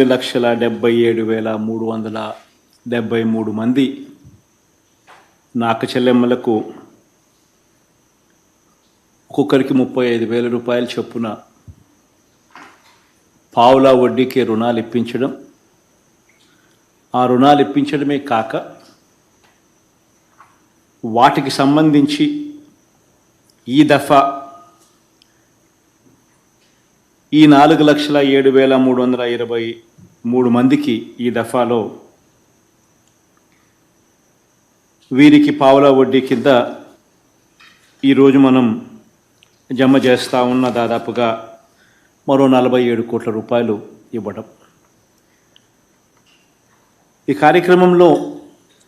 రెండు లక్షల డెబ్బై ఏడు వేల మూడు వందల డెబ్బై మూడు మంది నాక చెల్లెమ్మలకు ఒక్కొక్కరికి ముప్పై ఐదు వేల రూపాయలు చొప్పున పావులా వడ్డీకి రుణాలు ఇప్పించడం. ఆ రుణాలు ఇప్పించడమే కాక వాటికి సంబంధించి ఈ దఫా ఈ నాలుగు లక్షల ఏడు వేల మూడు వందల ఇరవై మూడు మందికి ఈ దఫాలో వీరికి పావుల వడ్డీ కింద ఈరోజు మనం జమ చేస్తూ ఉన్న దాదాపుగా మరో నలభై ఏడు కోట్ల రూపాయలు ఇవ్వడం. ఈ కార్యక్రమంలో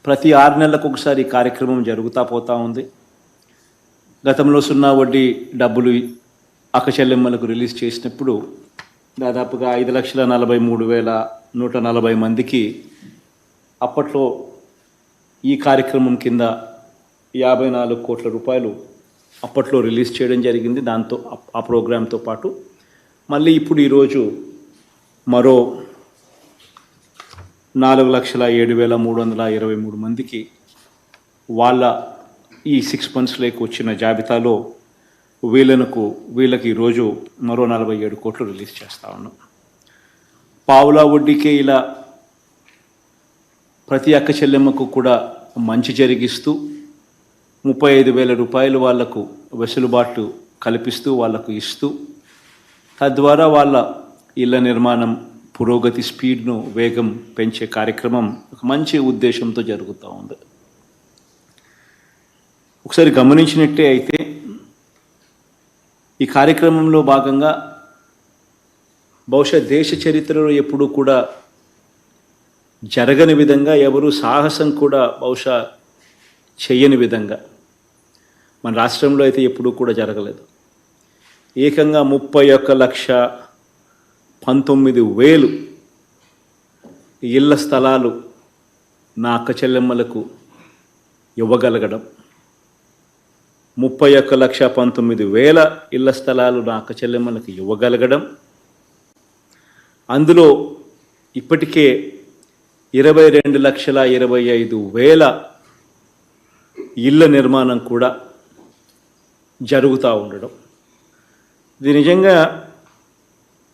ప్రతి ఆరు నెలలకు ఒకసారి కార్యక్రమం జరుగుతూ పోతూ ఉంది. గతంలో సున్నా వడ్డీ డబ్బులు అక్కచెల్లెమ్మలకు రిలీజ్ చేసినప్పుడు దాదాపుగా ఐదు లక్షల నలభై మూడు వేల నూట నలభై మందికి అప్పట్లో ఈ కార్యక్రమం కింద యాభై నాలుగు కోట్ల రూపాయలు అప్పట్లో రిలీజ్ చేయడం జరిగింది. దాంతో ఆ- ప్రోగ్రాంతో పాటు మళ్ళీ ఇప్పుడు ఈరోజు మరో నాలుగు లక్షల ఏడు వేల మూడు వందల ఇరవై మూడు మందికి వాళ్ళ ఈ సిక్స్ మంత్స్లోకి వచ్చిన జాబితాలో వీళ్ళకు వీళ్ళకి ఈరోజు మరో నలభై ఏడు కోట్లు రిలీజ్ చేస్తూ ఉన్నాం. పావులా వడ్డీకే ఇలా ప్రతి అక్క చెల్లెమ్మకు కూడా మంచి జరిగిస్తూ ముప్పై ఐదు వేల రూపాయలు వాళ్ళకు వెసులుబాటు కల్పిస్తూ వాళ్ళకు ఇస్తూ తద్వారా వాళ్ళ ఇళ్ళ నిర్మాణం పురోగతి స్పీడ్ను వేగం పెంచే కార్యక్రమం ఒక మంచి ఉద్దేశంతో జరుగుతూ ఉంది. ఒకసారి గమనించినట్టే అయితే ఈ కార్యక్రమంలో భాగంగా బహుశా దేశ చరిత్రలో ఎప్పుడూ కూడా జరగని విధంగా ఎవరు సాహసం కూడా బహుశా చేయని విధంగా మన రాష్ట్రంలో అయితే ఎప్పుడూ కూడా జరగలేదు. ఏకంగా ముప్పై ఒక్క లక్ష పంతొమ్మిది వేలు ఇళ్ళ స్థలాలు నా అక్క చెల్లెమ్మలకు ఇవ్వగలగడం ముప్పై ఒక్క లక్ష పంతొమ్మిది వేల ఇళ్ళ స్థలాలు నా అక్క చెల్లెమ్మలకు ఇవ్వగలగడం. అందులో ఇప్పటికే ఇరవై రెండు లక్షల ఇరవై ఐదు వేల ఇళ్ళ నిర్మాణం కూడా జరుగుతూ ఉండడం. ఇది నిజంగా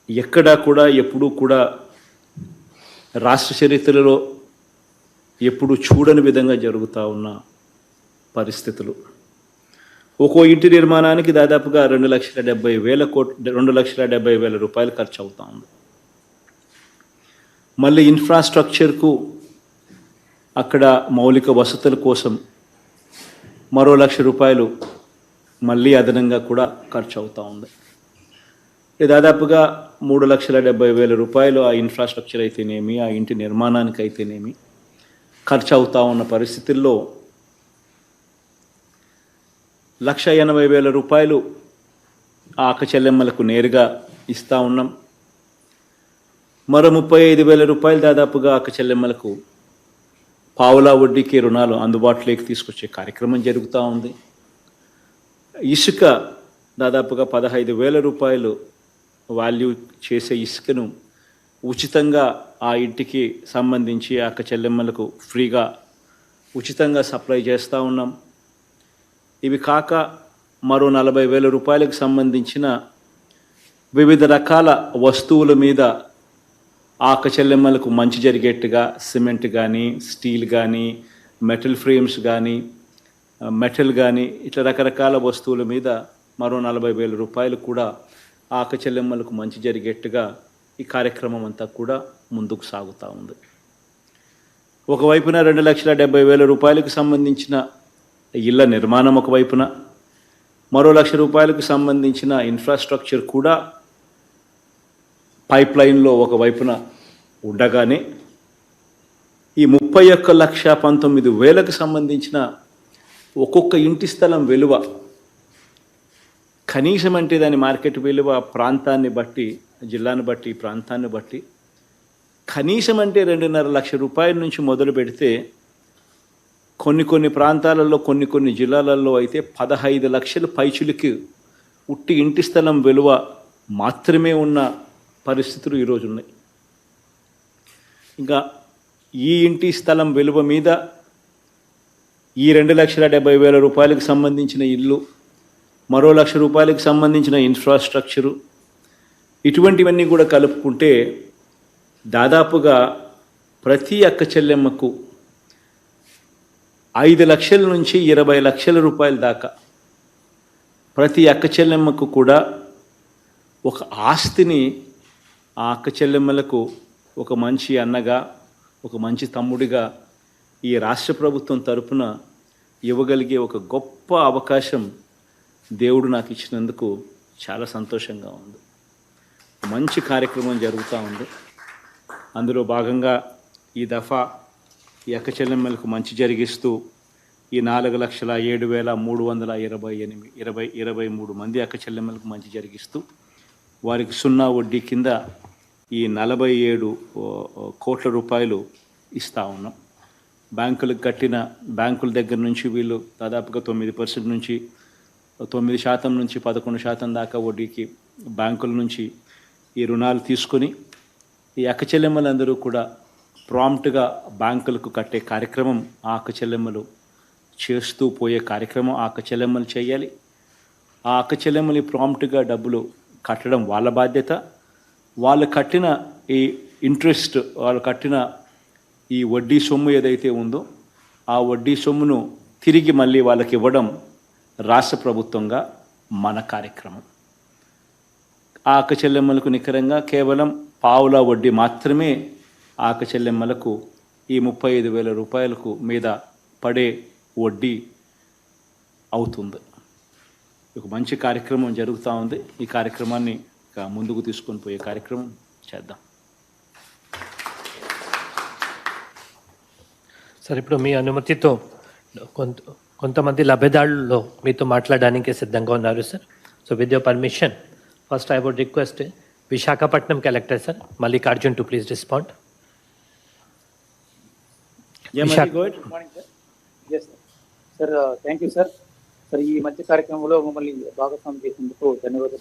ఎక్కడా కూడా ఎప్పుడూ కూడా రాష్ట్ర చరిత్రలో ఎప్పుడు చూడని విధంగా జరుగుతూ ఉన్న పరిస్థితులు. ఒక్కో ఇంటి నిర్మాణానికి దాదాపుగా రెండు లక్షల డెబ్బై వేల కోట్ రెండు లక్షల డెబ్బై వేల రూపాయలు ఖర్చు అవుతా ఉంది. మళ్ళీ ఇన్ఫ్రాస్ట్రక్చర్కు అక్కడ మౌలిక వసతుల కోసం మరో లక్ష రూపాయలు మళ్ళీ అదనంగా కూడా ఖర్చు అవుతూ ఉంది. దాదాపుగా మూడు లక్షల డెబ్బై వేల రూపాయలు ఆ ఇన్ఫ్రాస్ట్రక్చర్ అయితేనేమి ఆ ఇంటి నిర్మాణానికి అయితేనేమి ఖర్చు అవుతూ ఉన్న పరిస్థితుల్లో లక్ష ఎనభై వేల రూపాయలు ఆ అక్క చెల్లెమ్మలకు నేరుగా ఇస్తూ ఉన్నాం. మరో ముప్పై ఐదు వేల రూపాయలు దాదాపుగా అక్క చెల్లెమ్మలకు పావులా వడ్డీకి రుణాలు అందుబాటులోకి తీసుకొచ్చే కార్యక్రమం జరుగుతూ ఉంది. ఇసుక దాదాపుగా పదహైదు వేల రూపాయలు వాల్యూ చేసే ఇసుకను ఉచితంగా ఆ ఇంటికి సంబంధించి అక్క చెల్లెమ్మలకు ఫ్రీగా ఉచితంగా సప్లై చేస్తూ ఉన్నాం. ఇవి కాక మరో నలభై వేల రూపాయలకు సంబంధించిన వివిధ రకాల వస్తువుల మీద ఆకచెల్లెమ్మలకు మంచి జరిగేట్టుగా సిమెంట్ కానీ స్టీల్ కానీ మెటల్ ఫ్రేమ్స్ కానీ మెటల్ కానీ ఇట్లా రకరకాల వస్తువుల మీద మరో నలభై వేల రూపాయలు కూడా ఆకచెల్లెమ్మలకు మంచి జరిగేట్టుగా ఈ కార్యక్రమం అంతా కూడా ముందుకు సాగుతూ ఉంది. ఒకవైపున రెండు లక్షల డెబ్బై వేల రూపాయలకు సంబంధించిన ఇళ్ళ నిర్మాణం ఒకవైపున మరో లక్ష రూపాయలకు సంబంధించిన ఇన్ఫ్రాస్ట్రక్చర్ కూడా పైప్ లైన్లో ఒకవైపున ఉండగానే ఈ ముప్పై ఒక్క లక్ష పంతొమ్మిది వేలకు సంబంధించిన ఒక్కొక్క ఇంటి స్థలం విలువ కనీసం అంటే దాని మార్కెట్ విలువ ప్రాంతాన్ని బట్టి జిల్లాను బట్టి ప్రాంతాన్ని బట్టి కనీసం అంటే రెండున్నర లక్ష రూపాయల నుంచి మొదలు పెడితే కొన్ని కొన్ని ప్రాంతాలలో కొన్ని కొన్ని జిల్లాలలో అయితే పదహైదు లక్షల పైచులకి ఉట్టి ఇంటి స్థలం విలువ మాత్రమే ఉన్న పరిస్థితులు ఈరోజు ఉన్నాయి. ఇంకా ఈ ఇంటి స్థలం విలువ మీద ఈ రెండు లక్షల డెబ్బై వేల రూపాయలకు సంబంధించిన ఇల్లు మరో లక్ష రూపాయలకు సంబంధించిన ఇన్ఫ్రాస్ట్రక్చరు ఇటువంటివన్నీ కూడా కలుపుకుంటే దాదాపుగా ప్రతి అక్క చెల్లెమ్మకు ఐదు లక్షల నుంచి ఇరవై లక్షల రూపాయల దాకా ప్రతి అక్క చెల్లెమ్మకు కూడా ఒక ఆస్తిని ఆ అక్క చెల్లెమ్మలకు ఒక మంచి అన్నగా ఒక మంచి తమ్ముడిగా ఈ రాష్ట్ర ప్రభుత్వం తరపున ఇవ్వగలిగే ఒక గొప్ప అవకాశం దేవుడు నాకు ఇచ్చినందుకు చాలా సంతోషంగా ఉంది. మంచి కార్యక్రమం జరుగుతూ ఉంది. అందులో భాగంగా ఈ దఫా ఈ అక్క చెల్లెమ్మలకు మంచి జరిగిస్తూ ఈ నాలుగు లక్షల ఏడు వేల మూడు వందల ఇరవై ఎనిమిది ఇరవై ఇరవై మూడు మంది అక్క చెల్లెమ్మలకు మంచి జరిగిస్తూ వారికి సున్నా వడ్డీ కింద ఈ నలభై ఏడు కోట్ల రూపాయలు ఇస్తూ ఉన్నాం. బ్యాంకులకు కట్టిన బ్యాంకుల దగ్గర నుంచి వీళ్ళు దాదాపుగా తొమ్మిది పర్సెంట్ నుంచి తొమ్మిది శాతం నుంచి పదకొండు శాతం దాకా వడ్డీకి బ్యాంకుల నుంచి ఈ రుణాలు తీసుకొని ఈ అక్క చెల్లెమ్మలందరూ కూడా ప్రాంప్ట్గా బ్యాంకులకు కట్టే కార్యక్రమం ఆ చెల్లెమ్మలు చేస్తూ పోయే కార్యక్రమం ఆ చెల్లెమ్మలు చేయాలి. ఆ అక్క చెల్లెమ్మని ప్రాంప్ట్గా డబ్బులు కట్టడం వాళ్ళ బాధ్యత. వాళ్ళు కట్టిన ఈ ఇంట్రెస్ట్ వాళ్ళు కట్టిన ఈ వడ్డీ సొమ్ము ఏదైతే ఉందో ఆ వడ్డీ సొమ్మును తిరిగి మళ్ళీ వాళ్ళకి ఇవ్వడం రాష్ట్ర ప్రభుత్వంగా మన కార్యక్రమం. ఆ అక్క చెల్లెమ్మలకు నికరంగా కేవలం పావుల వడ్డీ మాత్రమే ఆకచెల్లెమ్మలకు చెల్లెమ్మలకు ఈ ముప్పై ఐదు వేల రూపాయలకు మీద పడే వడ్డీ అవుతుంది. ఒక మంచి కార్యక్రమం జరుగుతూ ఉంది. ఈ కార్యక్రమాన్ని ముందుకు తీసుకొని పోయే కార్యక్రమం చేద్దాం. సార్ ఇప్పుడు మీ అనుమతితో కొంత కొంతమంది లబ్ధిదారుల్లో మీతో మాట్లాడడానికి సిద్ధంగా ఉన్నారు sir. So with your permission first I would request Visakhapatnam collector sir Mallikarjun to please respond sir thank you sir sir ఈ మంచి కార్యక్రమంలో మమ్మల్ని భాగస్వామ్యం చేసినందుకు ధన్యవాదాలు.